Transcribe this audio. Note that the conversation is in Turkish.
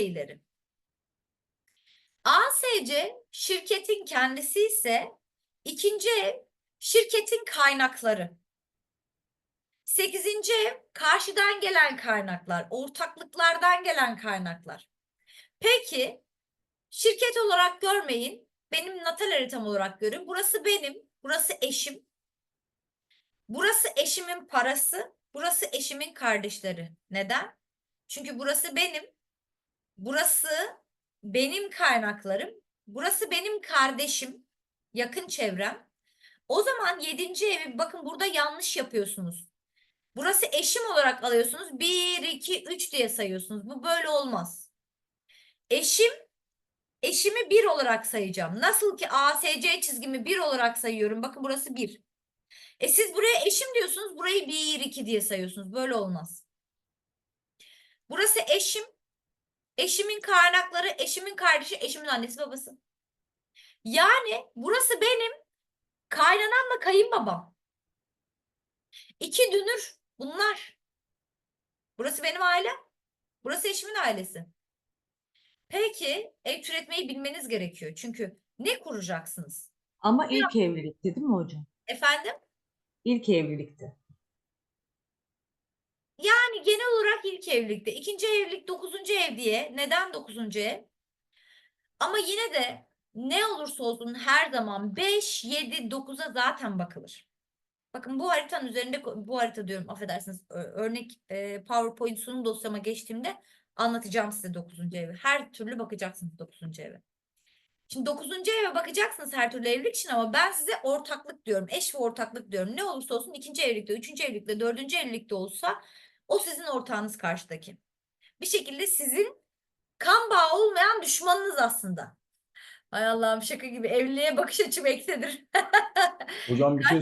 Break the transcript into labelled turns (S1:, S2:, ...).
S1: şeyleri. ASC şirketin kendisi ise ikinci ev şirketin kaynakları. Sekizinci ev karşıdan gelen kaynaklar, ortaklıklardan gelen kaynaklar. Peki şirket olarak görmeyin. Benim natal haritam olarak görün. Burası benim, burası eşim. Burası eşimin parası, burası eşimin kardeşleri. Neden? Çünkü burası benim, burası benim kaynaklarım, burası benim kardeşim, yakın çevrem. O zaman yedinci evi bakın burada yanlış yapıyorsunuz. Burası eşim olarak alıyorsunuz. 1, 2, 3 diye sayıyorsunuz. Bu böyle olmaz. Eşim, eşimi 1 olarak sayacağım. Nasıl ki ASC çizgimi 1 olarak sayıyorum. Bakın burası 1. E siz buraya eşim diyorsunuz. Burayı 1, 2 diye sayıyorsunuz. Böyle olmaz. Burası eşim. Eşimin kaynakları, eşimin kardeşi, eşimin annesi babası. Yani burası benim kaynanamla kayınbabam. İki dünür bunlar. Burası benim ailem. Burası eşimin ailesi. Peki ev türetmeyi bilmeniz gerekiyor. Çünkü ne kuracaksınız?
S2: Ama ilk evlilikti değil mi hocam?
S1: Efendim?
S2: İlk evlilikti.
S1: Yani genel olarak ilk evlilikte. ikinci evlilik dokuzuncu ev diye. Neden dokuzuncu ev? Ama yine de ne olursa olsun her zaman 5, 7, 9'a zaten bakılır. Bakın bu haritanın üzerinde bu harita diyorum affedersiniz örnek e, PowerPoint sunum dosyama geçtiğimde anlatacağım size 9. evi. Her türlü bakacaksınız 9. eve. Şimdi 9. eve bakacaksınız her türlü evlilik için ama ben size ortaklık diyorum. Eş ve ortaklık diyorum. Ne olursa olsun ikinci evlilikte, üçüncü evlilikte, dördüncü evlilikte olsa o sizin ortağınız karşıdaki. Bir şekilde sizin kan bağı olmayan düşmanınız aslında. Hay Allah'ım şaka gibi evliliğe bakış açım eksidir.
S3: Hocam bir şey